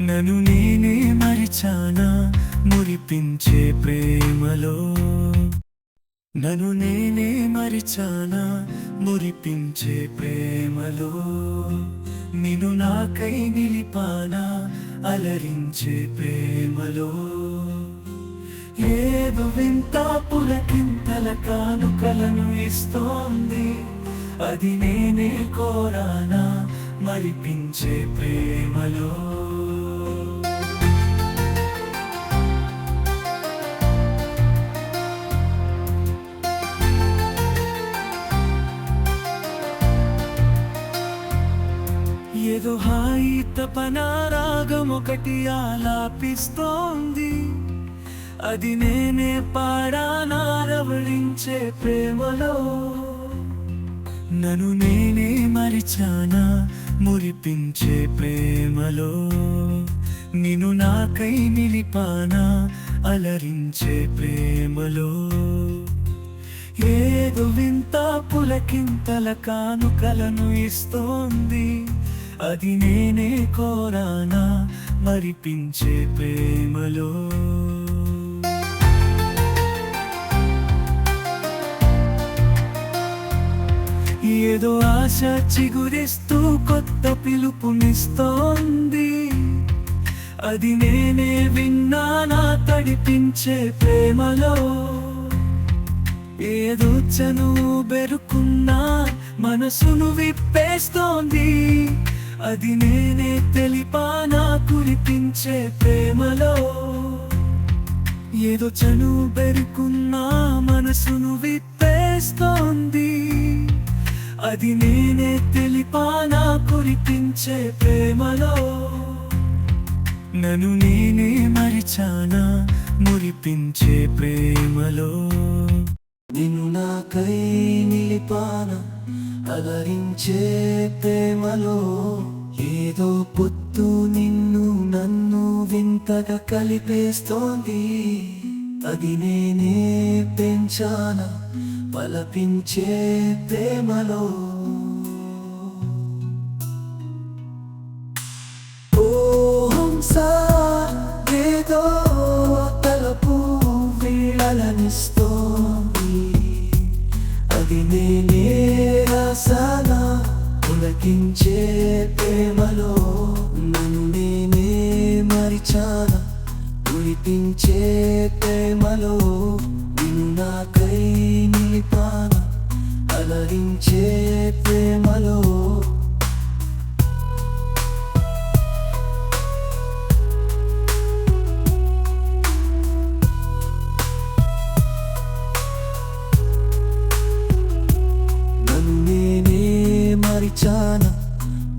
నన్ను నేనే మరిచానా? మురిపించే ప్రేమలో. నన్ను నేనే మరిచానా? మురిపించే ప్రేమలో. నిన్ను నాకై నిలిపానా? అలరించే ప్రేమలో. ఏదో వింత పులకింతల కానుకలను ఇస్తోంది. అది నేనే కోరానా? మరిపించే ప్రేమలో. ఏదో హాయి తపన రాగం ఒకటి ఆలాపిస్తోంది. అది నేనే పాడానారవళించే ప్రేమలో. నన్ను నేనే మరిచానా మురిపించే ప్రేమలో. నిన్ను నాకై నిలిపానా అలరించే ప్రేమలో. ఏదో వింత పులకింతల కానుకలను ఇస్తోంది. అది నేనే కోరానా మరిపించే ప్రేమలో? ఏదో ఆశ చిగురిస్తూ కొత్త పిలుపునిస్తోంది. అది నేనే విన్నానా తడిపించే ప్రేమలో? ఏదో చను బెరుకున్నా మనసును విప్పేస్తోంది. అది నేనే తెలిపానా కురిపించే ప్రేమలో. ఏదో చనువు బెరుకున్నా మనసును విప్పేస్తోంది. అది నేనే తెలిపానా కురిపించే ప్రేమలో. నన్ను నేనే మరిచానా మురిపించే ప్రేమలో. నిన్ను నాకై నిలిపానా అలరించే ప్రేమలో ఏదో పొత్తు నిన్ను నన్ను వింతగా కలిపేస్తోంది. అది నేనే పెంచాన పలపించే ప్రేమలో. ఓహంసా ఏదో కురిపించే ప్రేమలో నిన్ను నాకై నిలిపాన అలరించే ప్రేమలో. మరిచాన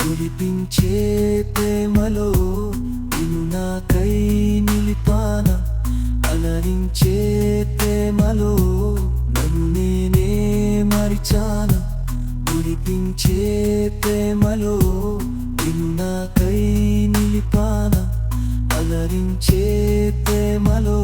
కురిపించే ప్రేమలో నిన్ను నాకై నిలి కనిపించే ప్రేమలో నిన్నకై నిలిపాన అలరించే ప్రేమలో